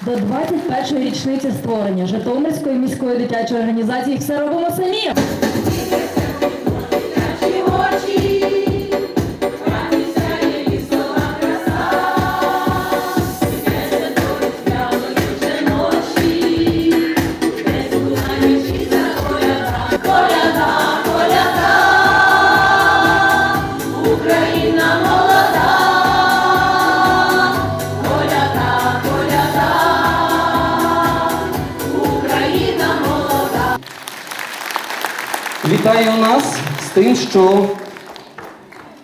до 21-ї річниці створення Житомирської міської дитячої організації Все робимо самі. Вітаю нас з тим, що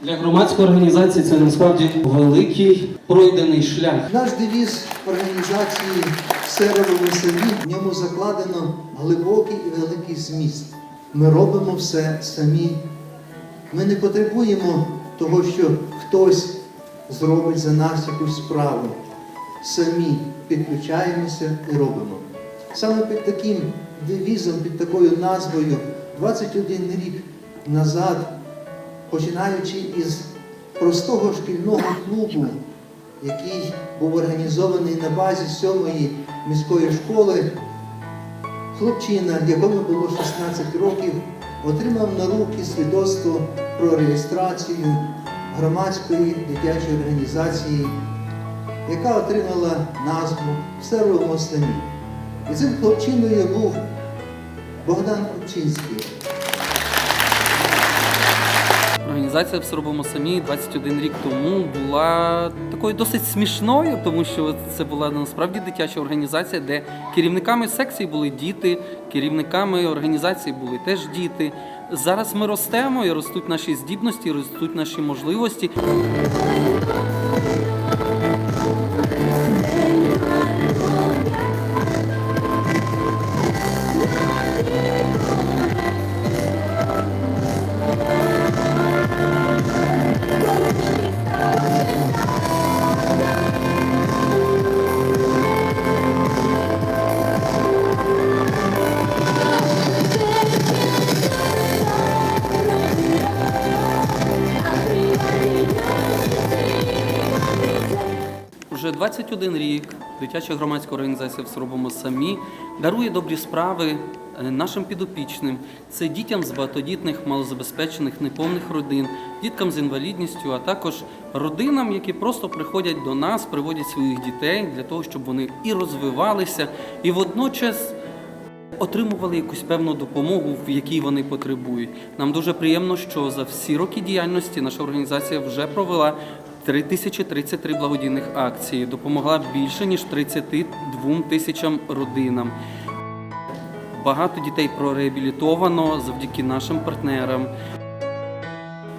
для громадської організації це насправді великий пройдений шлях. Наш девіз організації «Все робимо самі» в ньому закладено глибокий і великий зміст. Ми робимо все самі. Ми не потребуємо того, що хтось зробить за нас якусь справу. Самі підключаємося і робимо. Саме під таким девізом, під такою назвою 21 рік назад, починаючи із простого шкільного клубу, який був організований на базі сьомої міської школи, хлопчина, якому було 16 років, отримав на руки свідоцтво про реєстрацію громадської дитячої організації, яка отримала назву Все робимо самі. І цим хлопчиною був Богдан Купчинський. Організація «Все робимо самі 21 рік тому була такою досить смішною, тому що це була насправді дитяча організація, де керівниками секції були діти, керівниками організації були теж діти. Зараз ми ростемо і ростуть наші здібності, ростуть наші можливості. Вже 21 рік дитяча громадська організація «Все робимо самі дарує добрі справи е, нашим підопічним. Це дітям з багатодітних, малозабезпечених, неповних родин, діткам з інвалідністю, а також родинам, які просто приходять до нас, приводять своїх дітей для того, щоб вони і розвивалися, і водночас отримували якусь певну допомогу, в якій вони потребують. Нам дуже приємно, що за всі роки діяльності наша організація вже провела 3033 благодійних акції, допомогла більше ніж 32 тисячам родинам. Багато дітей прореабілітовано завдяки нашим партнерам.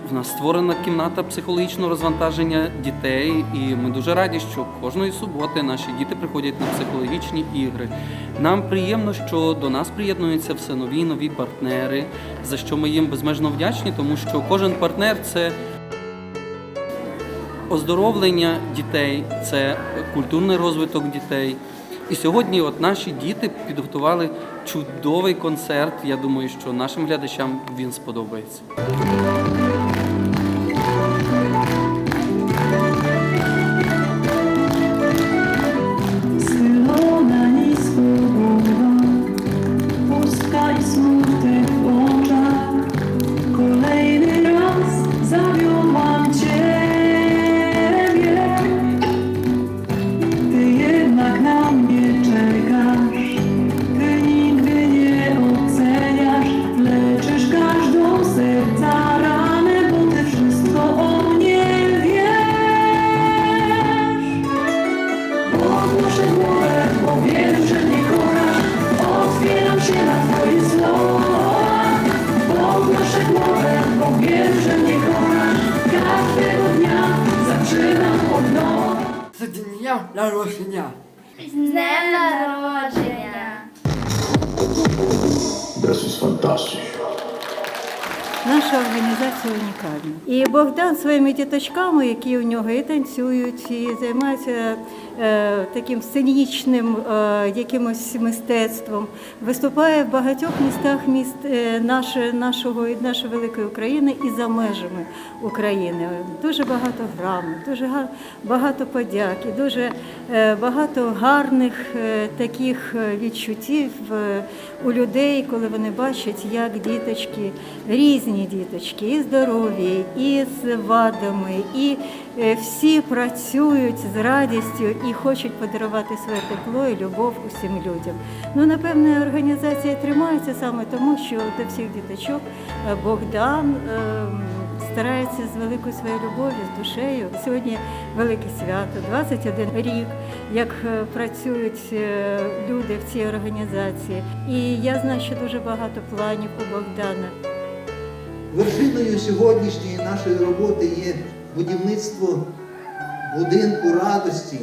В нас створена кімната психологічного розвантаження дітей, і ми дуже раді, що кожної суботи наші діти приходять на психологічні ігри. Нам приємно, що до нас приєднуються все нові і нові партнери, за що ми їм безмежно вдячні, тому що кожен партнер це оздоровлення дітей, це культурний розвиток дітей. І сьогодні от наші діти підготували чудовий концерт. Я думаю, що нашим глядачам він сподобається. Na Twoje słowa głowę, bo wiem, że mnie kochasz Każdego dnia zaczynam od nowa З дня народження. З днем народження! Das ist fantastisch. Наша організація унікальна. І Богдан своїми діточками, які у нього і танцюють, і займаються таким сценічним е, якимось мистецтвом. Виступає в багатьох містах міст е, нашого, нашої великої України і за межами України. Дуже багато грамот, дуже га- багато подяки, дуже е, багато гарних е, таких е, відчуттів е, у людей, коли вони бачать, як діточки, різні діточки, і здорові, і з вадами, і е, всі працюють з радістю і хочуть подарувати своє тепло і любов усім людям. Ну, напевне, організація тримається саме тому, що до всіх діточок е, Богдан. ем, Старається з великою своєю любов'ю, з душею. Сьогодні велике свято, 21 рік, як е, працюють е, люди в цій організації. І я знаю, що дуже багато планів у Богдана. Вершиною сьогоднішньої нашої роботи є будівництво будинку радості,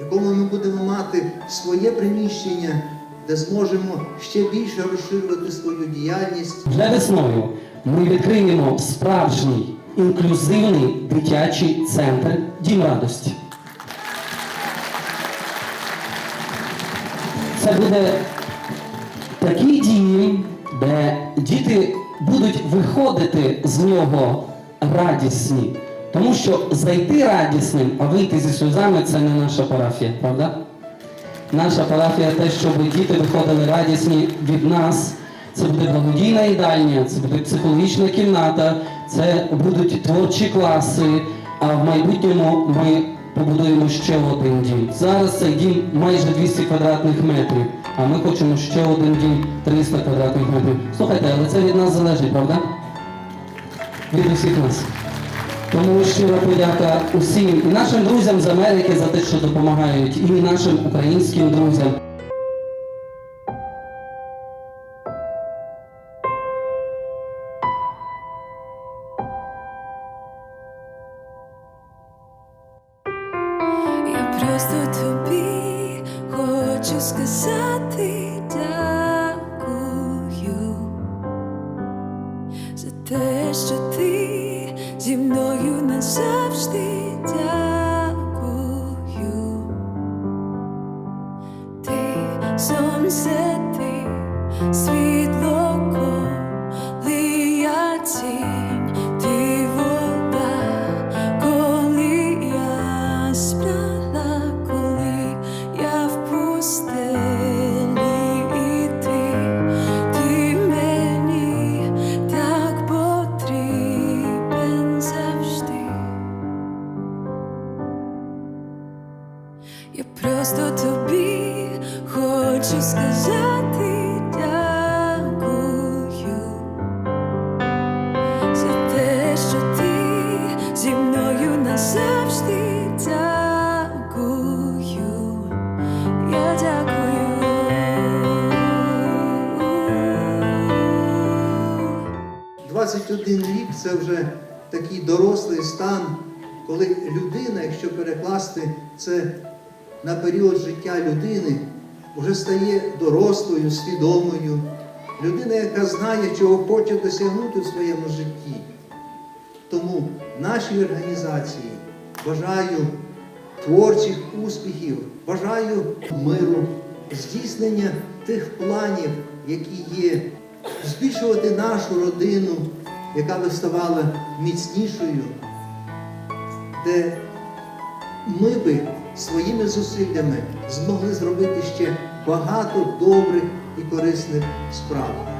якому ми будемо мати своє приміщення, де зможемо ще більше розширювати свою діяльність. Вже весною ми відкриємо справжній інклюзивний дитячий центр Дім радості. Це буде такий дім, де діти будуть виходити з нього радісні. Тому що зайти радісним, а вийти зі сльозами це не наша парафія, правда? Наша парафія те, щоб діти виходили радісні від нас. Це буде благодійна їдальня, це буде психологічна кімната, це будуть творчі класи. А в майбутньому ми побудуємо ще один дім. Зараз цей дім майже 200 квадратних метрів, а ми хочемо ще один дім 300 квадратних метрів. Слухайте, але це від нас залежить, правда? Від усіх нас. Тому щира подяка усім і нашим друзям з Америки за те, що допомагають, і нашим українським друзям. Я просто тобі хочу сказати сонце, ти світло, 21 рік це вже такий дорослий стан, коли людина, якщо перекласти це на період життя людини, вже стає дорослою, свідомою. Людина, яка знає, чого хоче досягнути в своєму житті. Тому нашій організації бажаю творчих успіхів, бажаю миру, здійснення тих планів, які є, збільшувати нашу родину, яка би ставала міцнішою, де ми би своїми зусиллями змогли зробити ще багато добрих і корисних справ.